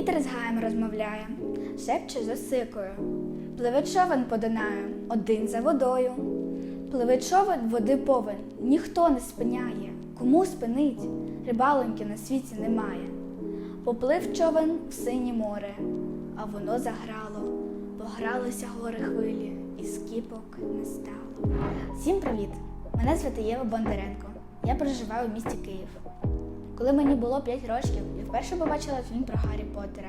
Вітер з гаєм розмовляє, шепче за сикою. Пливе човен по Дунаю, один за водою. Пливе човен води повен, ніхто не спиняє. Кому спинить? Рибалоньки на світі немає. Поплив човен в синє море, а воно заграло, погралися гори хвилі, і скіпок не стало. Всім привіт! Мене звати Єва Бондаренко. Я проживаю в місті Київ. Коли мені було 5 років, вперше побачила фільм про Гаррі Поттера.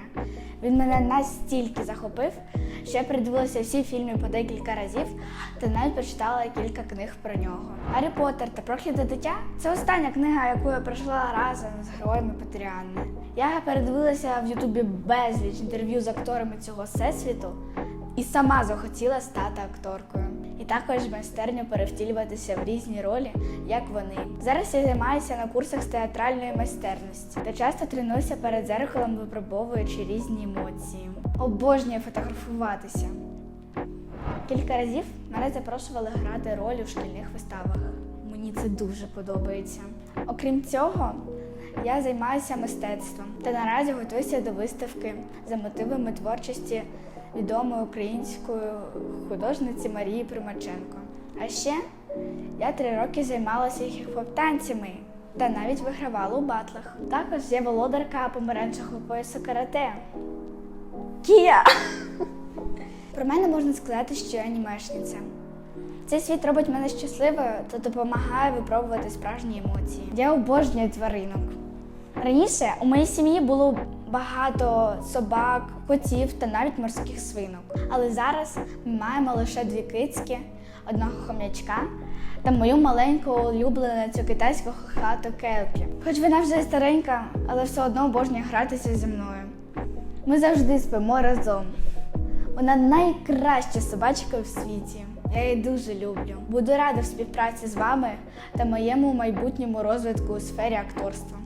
Він мене настільки захопив, що я передивилася всі фільми по декілька разів та навіть прочитала кілька книг про нього. Гаррі Поттер та прокляте дитя це остання книга, яку я пройшла разом з героями Поттеріани. Я передивилася в Ютубі безліч інтерв'ю з акторами цього всесвіту і сама захотіла стати акторкою. І також майстерньо перевтілюватися в різні ролі, як вони. Зараз я займаюся на курсах з театральної майстерності та часто тренуюся перед зеркалом, випробовуючи різні емоції. Обожнюю фотографуватися. Кілька разів мене запрошували грати ролі у шкільних виставах. Мені це дуже подобається. Окрім цього, я займаюся мистецтвом та наразі готуюся до виставки за мотивами творчості відомої української художниці Марії Примаченко. А ще я три роки займалася хіп-хоп-танцями та навіть вигравала у батлах. Також я володарка помаранчевого поясу карате. Кія! Про мене можна сказати, що я анімешниця. Цей світ робить мене щасливою та допомагає випробувати справжні емоції. Я обожнюю тваринок. Раніше у моїй сім'ї було багато собак, котів та навіть морських свинок. Але зараз ми маємо лише дві кицьки, одного хом'ячка та мою маленьку улюбленицю китайську хату Келпі. Хоч вона вже старенька, але все одно обожнює гратися зі мною. Ми завжди спимо разом. Вона найкраща собачка в світі. Я її дуже люблю. Буду рада в співпраці з вами та моєму майбутньому розвитку у сфері акторства.